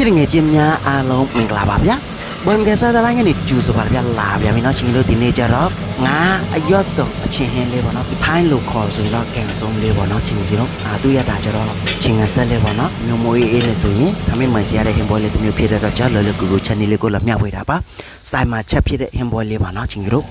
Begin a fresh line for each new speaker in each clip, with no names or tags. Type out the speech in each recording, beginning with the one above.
ချစ်ငယ်ချင်းများအားလုံးမင်္ဂလာပါဗျာဘွန်ကစားတလိုင်းကနေကျူဆိုပါဗျာလာဗျာမင်းတို့ချင်းတို့ဒီနေ့ကြတော့ငါအရွတ်ဆုံးအချင်းဟင်းလေးပေါ့နော်ထိုင်းလိုခေါ်ဆိုရင်တော့ကန်ဆုံးလေးပေါ့နော်ချင်းစီတော့အာသူရတာကြတော့ချင်းငဆက်လေးပေါ့နော်မျိုးမွေးအေးလေးဆိုရင်ဒါမေးမှန်စီရတဲ့ဟင်းပွဲလေးတစ်မျိုးဖြစ်တဲ့တော့ကြားလော်လော်ကူကူချက်နေလေးကိုလည်းမျှဝေတာပါစိုင်မှာချက်ဖြစ်တဲ့ဟင်းပွဲလေးပါနော်ချင်းတို့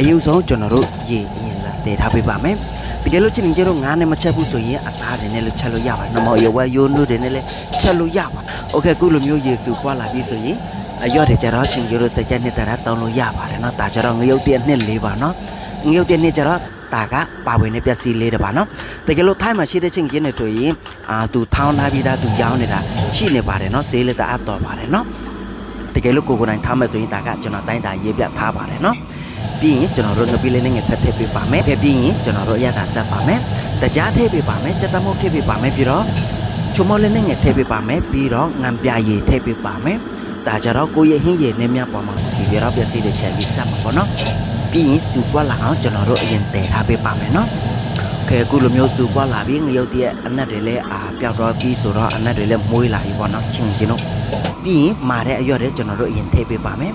အယူဆုံးကျွန်တော်တို့ရေအရင်လာတည်ထားပေးပါမယ်တကယ်လို့ချင်းရင်ကျတော့ငါးနဲ့မချက်ဘူးဆိုရင်အသားတွေနဲ့လည်းချက်လို့ရပါတယ်။နမောရောဝယိုနုတွေနဲ့လည်းချက်လို့ရပါတယ်။ Okay ခုလိုမျိုးယေစုပွားလာပြီဆိုရင်အရော့တွေကျတော့ချင်းကျတော့စကြက်နဲ့တရတောင်းလို့ရပါတယ်နော်။ဒါကျတော့ငရုတ်တည့်နှစ်လေးပါနော်။ငရုတ်တည့်နှစ်ကျတော့ဒါကပါဝင်တဲ့ပျက်စီးလေးတွေပါနော်။တကယ်လို့ထိုင်းမှာရှိတဲ့ချင်းကျင်းနေဆိုရင်အာသူထောင်းထားပြီးသားသူရောင်းနေတာရှိနေပါတယ်နော်။ဈေးလည်းတအားတော်ပါတယ်နော်။တကယ်လို့ကိုကိုယ်တိုင်ထားမယ်ဆိုရင်ဒါကကျွန်တော်တိုင်းတာရေးပြထားပါတယ်နော်။ပြီးရင်ကျွန်တော်တို့ငပိလေးနဲ့ငထက်ထည့်ပေးပါမယ်။ပြီးရင်ကျွန်တော်တို့အရသာဆက်ပါမယ်။တကြားထည့်ပေးပါမယ်။စက်သမုတ်ထည့်ပေးပါမယ်ပြီးတော့ ချုံမောလေးနဲ့ငယ်ထည့်ပေးပါမယ်ပြီးတော့ငံပြရည်ထည့်ပေးပါမယ်ဒါကြတော့ကိုရဲ့ဟင်းရည်နဲ့မြပေါ်မှာဒီပြတော့ပြစီတဲ့ချက်ပြီးစမှာပေါ့နော်ပြီးရင်စူပွားလာအောင်ကျွန်တော်တို့အရင်တည်ထားပေးပါမယ်နော်ခဲအခုလိုမျိုးစူပွားလာပြီးငရုတ်တည်းအနက်တွေလည်းအာပြောက်တော့ပြီးဆိုတော့အနက်တွေလည်းမွေးလာပြီပေါ့နော်ချင်းချင်းတို့ပြီးရင်မာတဲ့အရွက်တွေကျွန်တော်တို့အရင်ထည့်ပေးပါမယ်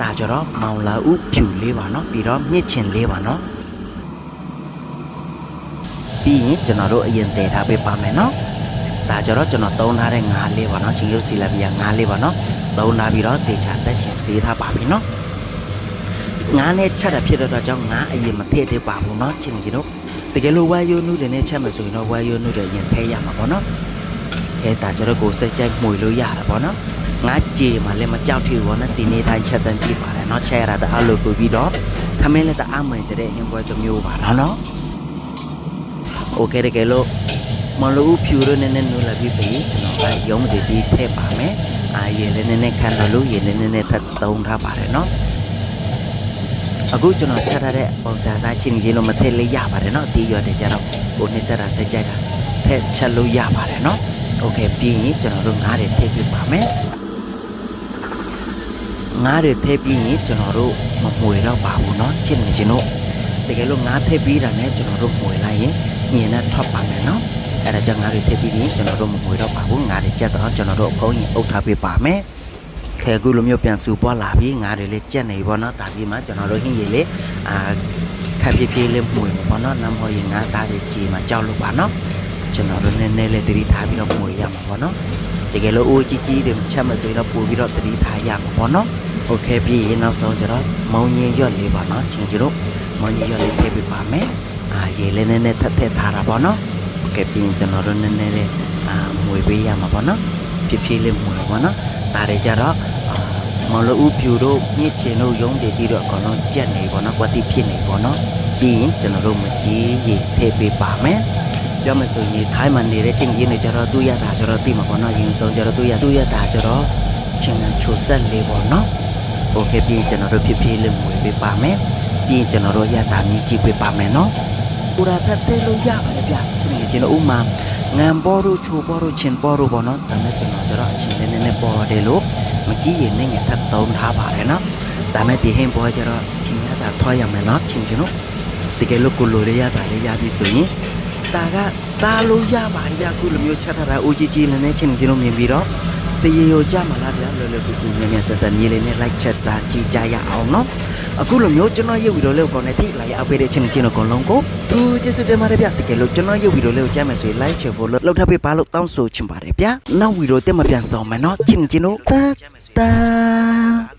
ဒါကြတော့မောင်လာဦးဖြူလေးပါနော်ပြီးတော့မြစ်ချင်လေးပါနော်ပြီးရင်ကျွန်တော်တို့အရင်တည်ထားပေးပါမယ်နော် ဒါကြတော့ကျွန်တော်သုံးထားတဲ့ငါးလေးပါเนาะချင်းရုပ်စီလာပြငါးလေးပါเนาะသုံးထားပြီးတော့တေချာတက်ရှင်စေးထားပါပြီเนาะငါးနဲ့ချက်တာဖြစ်တဲ့အတွက်ကြောင့်ငါးအရင်မထည့်သေးပါဘူးเนาะချင်းချင်းတို့တကယ်လို့ဝါယိုနုတွေနဲ့ချက်မှဆိုရင်တော့ဝါယိုနုတွေအရင်ထည့်ရမှာပေါ့เนาะအဲဒါကြတော့ကိုစိတ်ကြိုက်မှုလို့ရတာပေါ့เนาะ ငါကြေမှာလည်းမကြောက်ထီဘောနဲ့ဒီနေ့တိုင်းချက်စမ်းကြည့်ပါတယ်เนาะချက်ရတာတအားလို့ပို့ပြီးတော့ခမင်းလည်းတအားမှန်စတဲ့ရင်ပွဲတစ်မျိုးပါတော့เนาะโอเคတကယ်လို့ မလို့ဖြူရနေနေနူလာပြီးစီကျွန်တော်ကရုံးတည်တည်ထည့်ပါမယ်အာရေလည်းနည်းနည်းခံတော့လို့ရေလည်းနည်းနည်းထပ်သုံးထားပါတယ်เนาะအခုကျွန်တော်ချက်ထားတဲ့ပုံစံတိုင်းချင်းချင်းလို့မထည့်လေးရပါတယ်เนาะဒီရွက်တွေကျတော့ကိုနှစ်သက်တာစိတ်ကြိုက်တာထည့်ချက်လို့ရပါတယ်เนาะโอเคပြီးရင်ကျွန်တော်တို့ငါးတွေထည့်ပြပါမယ် ငါးတွေထည့်ပြီးရင်ကျွန်တော်တို့မမွေတော့ပါဘူးเนาะချစ်နေချင်းတို့တကယ်လို့ငါးထည့်ပြီးတာနဲ့ကျွန်တော်တို့မွေလိုက်ရင်ညင်နဲ့ထွက်ပါမယ်เนาะ အဲ့ဒါကြောင့်ငါးတွေထည့်ပြီးရင်ကျွန်တော်တို့မမွေတော့ပါဘူးငါးတွေကြက်တော့ကျွန်တော်တို့အဖုံးရင်အုပ်ထားပေးပါမယ်ခဲကူလိုမျိုးပြန်စူပွားလာပြီးငါးတွေလေးကြက်နေပေါ့เนาะတာပြီးမှကျွန်တော်တို့ဟင်းရည်လေးအာခပ်ပြေးပြေးလေးမွေပေါ့เนาะနမ်ဟောရင်ငါးသားတွေကြည်မှာကြောက်လို့ပါเนาะကျွန်တော်တို့နည်းနည်းလေးတတိထားပြီးတော့မွေရမှာပေါ့เนาะတကယ်လို့အိုးကြီးကြီးတွေချက်မဆိုရင်တော့ပို့ပြီးတော့တတိထားရမှာပေါ့เนาะ โอเคပြီးရင်နောက်ဆုံးကျတော့မောင်ရင်ရွက်လေးပါเนาะချင်းကျတို့မောင်ရင်ရွက်လေးထည့်ပေးပါမယ်အာရေလေးနည်းနည်းထပ်ထည့်ထားတာပေါ့เ นาะโอเคပြီးရင်ကျွန်တော်တို့နည်းနည်းလေးအာမွေပေးရမှာပေါ့เนาะဖြည်းဖြည်းလေးမွေပေါ့เนาะဒါတွေကျတော့အာမောင်လူဦးဖြူတို့ညစ်ချင်တို့ရုံးတည်ပြီးတော့အကောင်လုံးကြက်နေပေါ့เนาะကွက်တိဖြစ်နေပေါ့เนาะပြီးရင်ကျွန်တော်တို့မကြီးရေထည့်ပေးပါမယ်ပြောမယ်ဆိုရင်ထိုင်းမှာနေတဲ့ချင်းကြီးနေကြတော့သူ့ရတာကျတော့တိမှာပေါ့เนาะရင်ဆုံးကျတော့သူ့ရသူ့ရတာကျတော့ချင်းချိုဆက်လေးပေါ့เนาะ โอเคပြီးရင်ကျွန်တော်တို့ဖြစ်ဖြစ်လေးမွေပေးပါမယ်ပြီးရင်ကျွန်တော်တို့ရတာမြည်ကြည့်ပေးပါမယ်နော် ပူရာသက်သေးလို့ရပါတယ်ဗျချင်းကြီးကျွန်တော်ဥမာငံပေါ်တို့ချိုပေါ်တို့ချင်းပေါ်တို့ပေါ့နော်ဒါမဲ့ကျွန်တော်ကျတော့အချင်းလေးနည်းနည်းပေါ်တယ်လို့မကြည့်ရင်လည်းငါထပ်သုံးထားပါတယ်နော်ဒါမဲ့ဒီဟင်းပေါ်ကျတော့ချင်းရတာထွားရမယ်နော်ချင်းကျွန်တော်တကယ်လို့ကိုလိုလေးရတာလေးရပြီဆိုရင်ဒါကစားလို့ရပါဗျခုလိုမျိုးချက်ထားတာဦးကြီးကြီးလည်းနဲ့ချင်းချင်းတို့မြင်ပြီးတော့တရေရောကြမှာလားဗျာလောလောကူကူမြန်မြန်ဆက်ဆက်မြေလေးနဲ့လိုက်ချက်စားကြည့်ကြရအောင်နော် အခုလိုမျိုးကျွန်တော်ရုပ်ဗီဒီယိုလေးကိုကောင်းတဲ့ထိလာရအောင်ပေးတဲ့ချင်းချင်းတို့ကောင်းလုံးကိုသူကျေးဇူးတင်ပါတယ်ဗျာတကယ်လို့ကျွန်တော်ရုပ်ဗီဒီယိုလေးကိုကြမ်းမယ်ဆိုရင် like share follow လောက်ထပ်ပေးပါလို့တောင်းဆိုချင်ပါတယ်ဗျာနောက်ဗီဒီယိုတက်မပြန်ဆောင်မယ်နော်ချင်းချင်းတို့တာတာ